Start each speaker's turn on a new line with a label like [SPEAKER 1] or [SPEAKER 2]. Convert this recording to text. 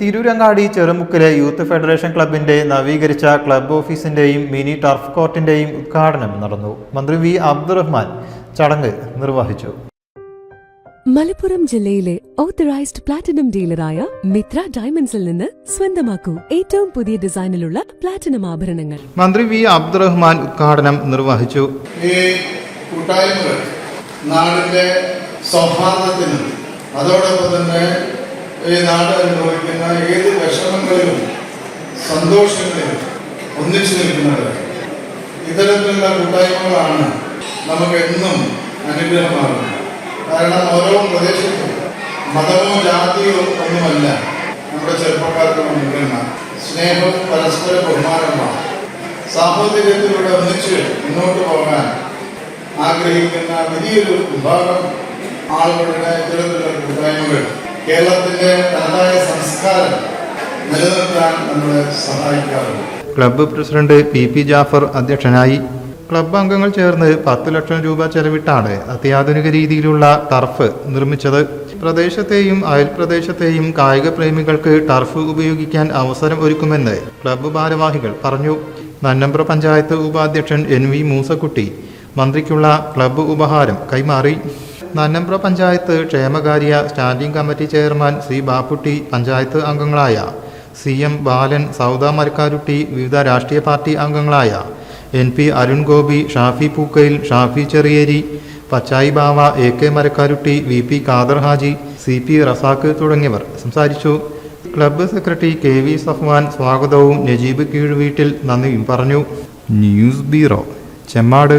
[SPEAKER 1] Tirurangadi ചെറുമുക്കിലെ youth federation ക്ലബിന്റെ നവീകരിച്ച club ഓഫീസിന്റെയും മിനി ടർഫ് കോർട്ടിന്റെയും ഉദ്ഘാടനം നടന്നു. മന്ത്രി വി അബ്ദുറഹ്മാൻ ചടങ്ങ് നിർവഹിച്ചു.
[SPEAKER 2] മലപ്പുറം ജില്ലയിലെ ഓത്തറൈസ്ഡ് പ്ലാറ്റിനം ഡീലറായ മിത്ര ഡയമണ്ട്സിൽ നിന്ന് സ്വന്തമാക്കൂ ഏറ്റവും പുതിയ ഡിസൈനിലുള്ള പ്ലാറ്റിനം ആഭരണങ്ങൾ.
[SPEAKER 1] മന്ത്രി വി അബ്ദുറഹ്മാൻ ഉദ്ഘാടനം നിർവഹിച്ചു.
[SPEAKER 3] ഈ കൂട്ടായ്മകൾ നാടിന്റെ സൗഹാർദ്ദത്തിനും അതോടൊപ്പം തന്നെ ഈ നാട് അനുഭവിക്കുന്ന ഏത് വിഷമങ്ങളിലും സന്തോഷങ്ങളിലും ഒന്നിച്ചു നിൽക്കുന്നത് ഇത്തരത്തിലുള്ള കൂട്ടായ്മകളാണ് നമുക്ക് എന്നും അനുഗ്രഹമാകുന്നത്. കാരണം ഓരോ പ്രദേശത്തും മതമോ ജാതിയോ ഒന്നുമല്ല. നമ്മുടെ ചെറുപ്പക്കാർക്ക് മുൻഗണന സ്നേഹവും പരസ്പര ബഹുമാനമാണ്. സാഹോദര്യത്തിലൂടെ ഒന്നിച്ച് മുന്നോട്ട് പോകാൻ ആഗ്രഹിക്കുന്ന വലിയൊരു വിഭാഗം ആളുകളുടെ ഇത്തരത്തിലുള്ള കൂട്ടായ്മകൾ കേരളത്തിന്റെ തനതായ സംസ്കാരം നിലനിർത്താൻ നമ്മളെ സഹായിക്കാറുണ്ട്.
[SPEAKER 1] Club president P P Jafar അധ്യക്ഷനായി ക്ലബ്ബ് അംഗങ്ങൾ ചേർന്ന് പത്ത് ലക്ഷം രൂപ ചെലവിട്ടാണ് അത്യാധുനിക രീതിയിലുള്ള ടർഫ് നിർമ്മിച്ചത്. പ്രദേശത്തെയും അയൽപ്രദേശത്തെയും കായിക പ്രേമികൾക്ക് ടർഫ് ഉപയോഗിക്കാൻ അവസരം ഒരുക്കുമെന്ന് ക്ലബ്ബ് ഭാരവാഹികൾ പറഞ്ഞു. നന്നമ്പ്ര പഞ്ചായത്ത് ഉപാധ്യക്ഷൻ എൻ വി മൂസക്കുട്ടി മന്ത്രിക്കുള്ള ക്ലബ്ബ് ഉപഹാരം കൈമാറി. നന്നമ്പ്ര പഞ്ചായത്ത് ക്ഷേമകാര്യ standing committee chairman C Bapputty panchayat അംഗങ്ങളായ സി എം ബാലൻ സൗദ മരക്കാരുട്ടി വിവിധ രാഷ്ട്രീയ പാർട്ടി അംഗങ്ങളായ N P Arun Gopi Shafi Pookkayil Shafi Cheriyeri Pachayi Bava A K Marakkarutty V P Khader Haji C P Razak തുടങ്ങിയവർ സംസാരിച്ചു. Club secretary K V Safwan സ്വാഗതവും നജീബ് കീഴുവീട്ടിൽ നന്ദിയും പറഞ്ഞു. News bureau Chemmad.